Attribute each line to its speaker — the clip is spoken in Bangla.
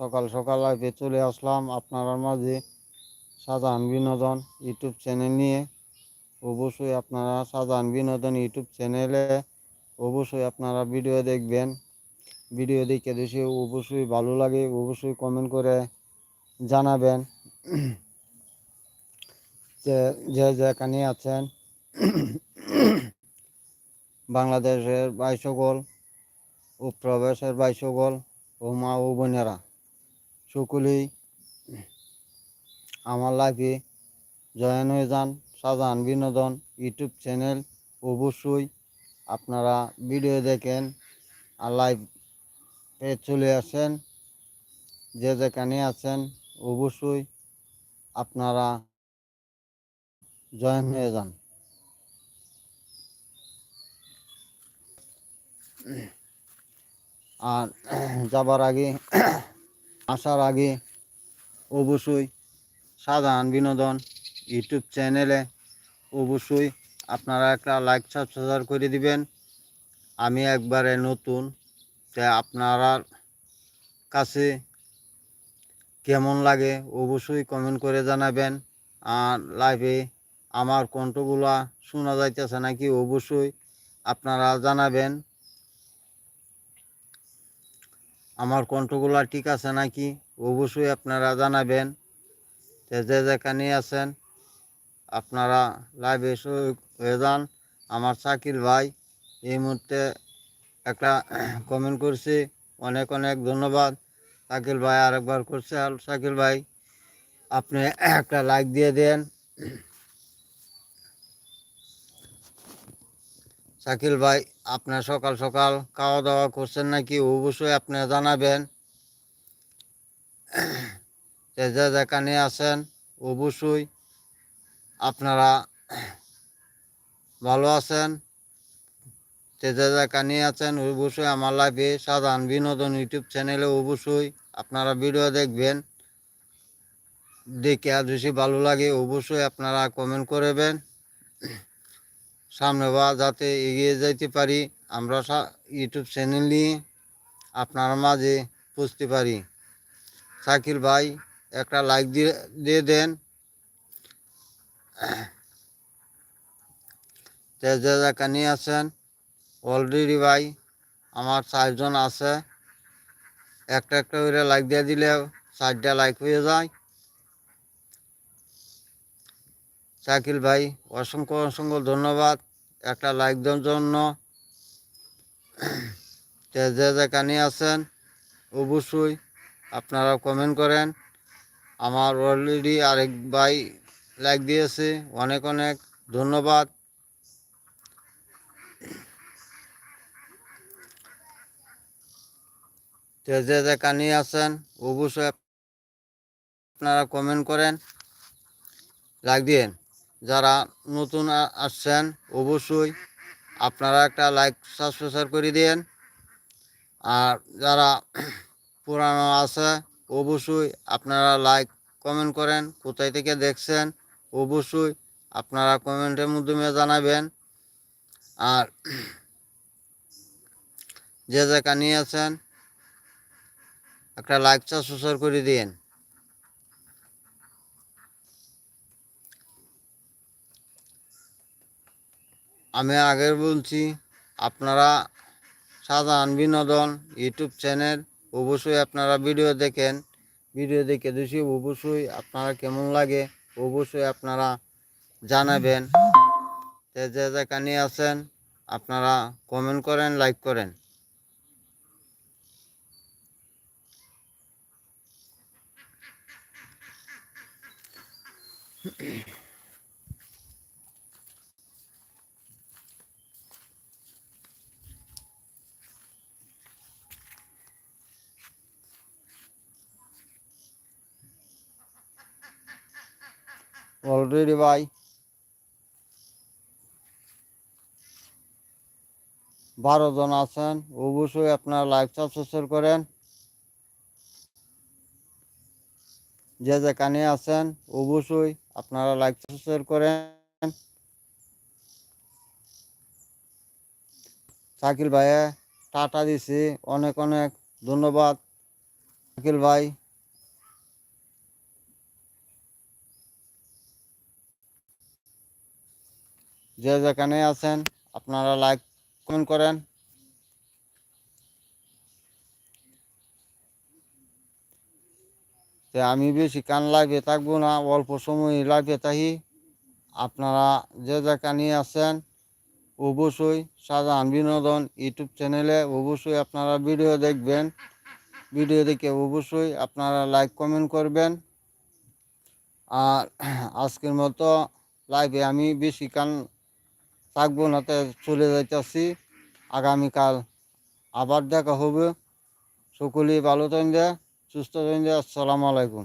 Speaker 1: সকাল সকাল লাইভে চলে আসলাম আপনার মাঝে সাধারণ বিনোদন ইউটিউব চ্যানেল নিয়ে। অবশ্যই আপনারা সাধারণ বিনোদন ইউটিউব চ্যানেলে অবশ্যই আপনারা ভিডিও দেখবেন। ভিডিও দেখে দেশে অবশ্যই ভালো লাগে, অবশ্যই কমেন্ট করে জানাবেন। যে যে যেখানে আছেন, বাংলাদেশের সকল ও প্রবাসের ভাই সকল ও মা ও বোনেরা। সকলেই আমার লাইফে জয়েন হয়ে যান সাধারণ বিনোদন, ইউটিউব চ্যানেল অবশ্যই আপনারা ভিডিও দেখেন আর লাইভে চলে আসেন, যে যেখানে আছেন, অবশ্যই আপনারা জয়েন হয়ে যান। আর যাবার আগে আসার আগে অবশ্যই সাধারণ বিনোদন ইউটিউব চ্যানেলে অবশ্যই আপনারা একটা লাইক সাবস্ক্রাইব করে দিবেন। আমি একবারে নতুন তাই আপনারা কাছে কেমন লাগে অবশ্যই কমেন্ট করে জানাবেন। আর লাইভে আমার কণ্ঠগুলা শোনা যাইতেছে নাকি অবশ্যই আপনারা জানাবেন। আমার কণ্ঠগুলা ঠিক আছে নাকি? অবশ্যই আপনারা জানাবেন। যে যেখানে আছেন, আপনারা লাইভে হয়ে যান। আমার শাকিল ভাই, এই মুহূর্তে একটা কমেন্ট করছি। অনেক অনেক ধন্যবাদ। শাকিল ভাই আরেকবার করছে। শাকিল ভাই, আপনি একটা লাইক দিয়ে দেন। শাকিল ভাই, আপনার সকাল সকাল খাওয়া দাওয়া করছেন নাকি অবশ্যই আপনি জানাবেন। যে যে যেখানে আছেন, অবশ্যই আপনারা ভালো আছেন। যে যে যেখানে আছেন, অবশ্যই আমার লাইফে সাধারণ বিনোদন ইউটিউব চ্যানেলে অবশ্যই আপনারা ভিডিও দেখবেন। দেখে আর বেশি ভালো লাগে, অবশ্যই আপনারা কমেন্ট করবেন। সামনে বা যাতে এগিয়ে যাইতে পারি, আমরা ইউটিউব চ্যানেল নিয়ে আপনার মাঝে বুঝতে পারি। শাকিল ভাই, একটা লাইক দিয়ে দিয়ে দেন। যে যেখানে আছেন। অলরেডি ভাই, আমার চারজন আছে। একটা একটা করে লাইক দিয়ে দিলে চারটা লাইক হয়ে যায়। শাকিল ভাই, অসংখ্য অসংখ্য ধন্যবাদ। একটা লাইক দেওয়ার জন্য। যে যে যেখানে আছেন, অবশ্যই আপনারা কমেন্ট করেন। আমার অলরেডি আরেক ভাই লাইক দিয়েছে, অনেক অনেক ধন্যবাদ। যে যেখানে আছেন, অবশ্যই আপনারা কমেন্ট করেন লাইক দিন যারা নতুন আসছেন, অবশ্যই আপনারা একটা লাইক সাবস্ক্রাইব করে দিন আর যারা পুরানো আছে, অবশ্যই আপনারা লাইক কমেন্ট করেন, কোথায় থেকে দেখছেন, অবশ্যই আপনারা কমেন্টের মাধ্যমে জানাবেন। আর যে যেখানে আছেন, একটা লাইক সাবস্ক্রাইব করে দিন আমি আগের বলছি, আপনারা সাধারণ বিনোদন ইউটিউব চ্যানেল, অবশ্যই আপনারা ভিডিও দেখেন। ভিডিও দেখে দেখি, অবশ্যই আপনারা কেমন লাগে, অবশ্যই আপনারা জানাবেন। যে যে যেখানে আছেন, আপনারা কমেন্ট করেন লাইক করেন। অলরেডি ভাই বারো জন আছেন, অবশ্যই আপনারা লাইক সাবস্ক্রাইব করেন। যে যেখানে আছেন, অবশ্যই আপনারা লাইক সাবস্ক্রাইব করেন। শাকিল ভাইয়া টাটা দিছি, অনেক অনেক ধন্যবাদ। শাকিল ভাই। যে যেখানে আছেন, আপনারা লাইক কমেন্ট করেন। তো আমি বেশি কান লাইভে থাকব না, অল্প সময় লাইভে থাকি। আপনারা যে যেখানে আছেন, অবশ্যই শাহজাহান বিনোদন ইউটিউব চ্যানেলে অবশ্যই আপনারা ভিডিও দেখবেন। ভিডিও দেখে অবশ্যই আপনারা লাইক কমেন্ট করবেন। আর আজকের মতো লাইভে আমি বেশি কান থাকব না তো চলে যাইতেছি। আগামীকাল আবার দেখা হবে। সকলেই ভালো থাকবে সুস্থ থাকবে আসসালামু আলাইকুম।